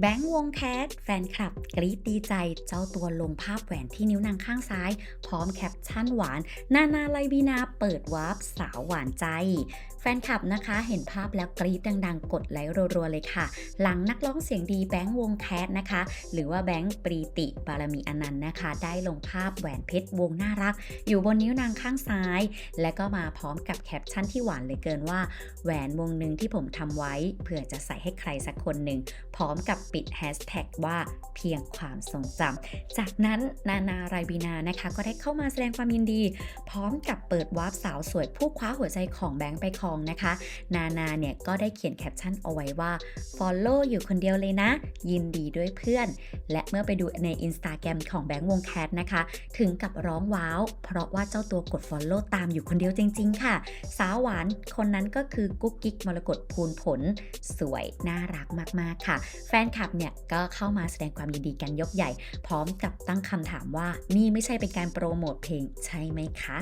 แบงค์วงแคสแฟนคลับ กรี๊ดดีใจเจ้าตัวลงภาพแหวนที่นิ้วนางข้างซ้าย พร้อมแคปชั่นหวาน นานาไลบีนาเปิดวาร์ปสาวหวานใจ แฟนคลับนะคะเห็นภาพแล้วกรี๊ดดังๆ กดไลค์รัวๆเลยค่ะ หลังนักร้องเสียงดีแบงค์วงแคสนะคะ หรือว่าแบงค์ปรีติบารมีอนันต์นะคะ ได้ลงภาพแหวนเพชรวงน่ารัก อยู่บนนิ้วนางข้างซ้าย และก็มาพร้อมกับแคปชั่นที่หวานเลือเกินว่าแหวนวงหนึ่งที่ผมทำไว้เผื่อจะใส่ให้ใครสักคนหนึ่งพร้อมกับปิดแฮชแท็กว่าเพียงความทรงจำ จากนั้นนานาไรบีนานะคะ ก็ได้เข้ามาแสดงความยินดี พร้อมกับเปิดวาร์ปสาวสวยผู้คว้าหัวใจของแบงค์ไปครองนะคะ นานาเนี่ยก็ได้เขียนแคปชั่นเอาไว้ว่า follow อยู่คนเดียวเลยนะ ยินดีด้วยเพื่อน และเมื่อไปดูใน Instagram ของแบงค์วงแคทนะคะ ถึงกับร้องว้าว เพราะว่าเจ้าตัวกด follow ตามอยู่คนเดียวจริง ๆ ค่ะ สาวหวานคนนั้นก็คือกุ๊กกิ๊กมรกตพูนผล สวยน่ารักมากๆค่ะ แฟนคลับเนี่ยก็เข้ามาแสดงความยินดีกันยกใหญ่ พร้อมกับตั้งคำถามว่านี่ไม่ใช่เป็นการโปรโมทเพลงใช่ไหมคะ